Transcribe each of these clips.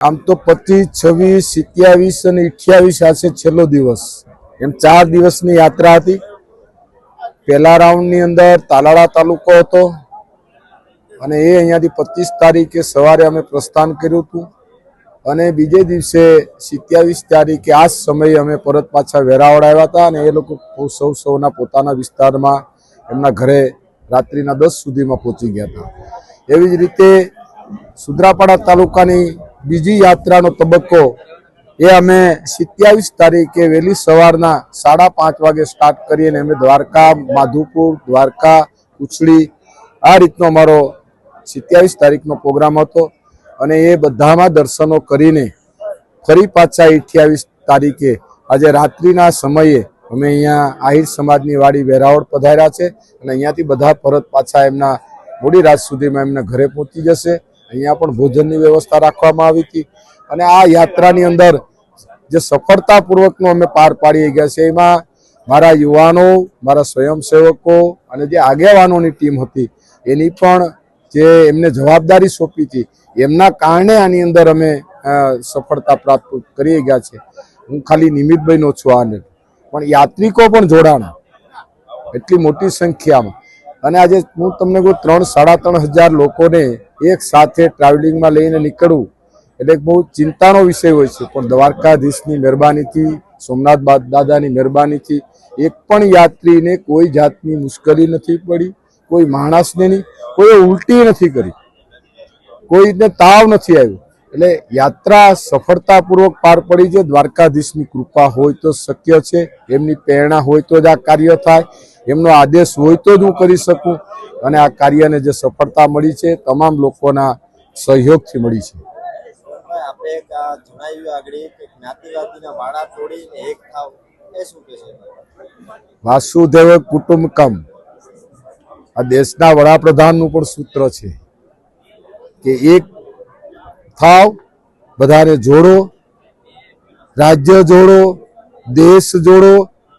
આમ તો પચીસ, છવ્વીસ, સિત્યાવીસ અને અઠ્યાવીસ આ છેલ્લો દિવસ. એમ ચાર દિવસની યાત્રા હતી. પહેલા રાઉન્ડની અંદર તાલાળા તાલુકો હતો અને એ અહીંયાથી પચીસ તારીખે સવારે અમે પ્રસ્થાન કર્યું હતું. અને બીજે દિવસે સિત્યાવીસ તારીખે આ જ સમયે અમે પરત પાછા વેરાવળ આવ્યા હતા અને એ લોકો સૌ સૌના પોતાના વિસ્તારમાં એમના ઘરે રાત્રિના દસ સુધીમાં પહોંચી ગયા હતા. એવી જ રીતે સુદ્રાપાડા તાલુકાની બીજી યાત્રાનો તબક્કો એ અમે સિત્યાવીસ તારીખે વહેલી સવારના સાડા પાંચ વાગે સ્ટાર્ટ કરીને અમે દ્વારકા, માધુપુર, દ્વારકા, ઉછળી આ રીતનો અમારો સિત્યાવીસ તારીખનો પ્રોગ્રામ હતો અને એ બધામાં દર્શનો કરીને ફરી પાછા અઠ્યાવીસ તારીખે આજે રાત્રિના સમયે અમે અહીંયા આહિર સમાજની વાડી વેરાવળ પધાર્યા છે અને અહીંયાથી બધા પરત પાછા એમના મોડી રાત સુધીમાં એમના ઘરે પહોંચી જશે. અહીંયા પણ ભોજનની વ્યવસ્થા રાખવામાં આવી હતી. અને આ યાત્રાની અંદર જે સફળતાપૂર્વકનો અમે પાર પાડી ગયા છે એમાં મારા યુવાનો, મારા સ્વયંસેવકો અને જે આગેવાનોની ટીમ હતી, એની પણ જે એમને જવાબદારી સોંપી હતી, એમના કારણે આની અંદર અમે સફળતા પ્રાપ્ત કરી ગયા છે હું ખાલી નિમિતભાઈનો છું આને પણ યાત્રિકો પણ જોડાણા. એટલી મોટી સંખ્યામાં. અને આજે હું તમને કહું ત્રણ, સાડા ત્રણ હજાર લોકોને એક સાથે ટ્રાવેલિંગમાં લઈને નીકળવું એટલે બહુ ચિંતાનો વિષય હોય છે. પણ દ્વારકાધીશની મહેરબાનીથી, સોમનાથ દાદાની મહેરબાનીથી એક પણ યાત્રીને કોઈ જાતની મુશ્કેલી નથી પડી, કોઈ માણસને કોઈ ઉલટી નથી કરી. કોઈને તાવ નથી આવ્યો. એટલે યાત્રા સફળતાપૂર્વક પાર પડી છે. દ્વારકાધીશની કૃપા હોય તો શક્ય છે. એમની પ્રેરણા હોય તો જ આ કાર્ય થાય. એમનો આદેશ હોય તો જ હું કરી શકું. અને આ કાર્યને જે સફળતા મળી છે તમામ લોકોના સહયોગથી મળી છે. વાસુદેવ કુટુંબકમ. આ દેશના વડાપ્રધાનનું પણ સૂત્ર છે કે એક થાવ, બધાને જોડો, રાજ્ય જોડો, દેશ જોડો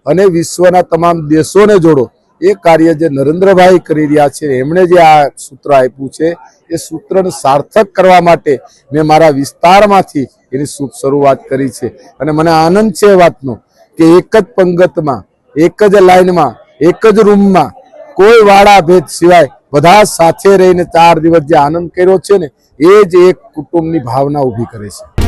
અને વિશ્વના તમામ દેશોને જોડો. એ કાર્ય જે નરેન્દ્રભાઈ કરી રહ્યા છે, એમણે જે આ સૂત્ર આપ્યું છે, એ સૂત્રને સાર્થક કરવા માટે મેં મારા વિસ્તારમાંથી એની શુભ શરૂઆત કરી છે. અને મને આનંદ છે વાતનો કે એક જ પંગતમાં, એક જ લાઈનમાં, એક જ રૂમમાં કોઈ વાળા ભેદ સિવાય બધા સાથે રહીને ચાર દિવસ જે આનંદ કર્યો છે ને, એ જ એક કુટુંબની ભાવના ઊભી કરે છે.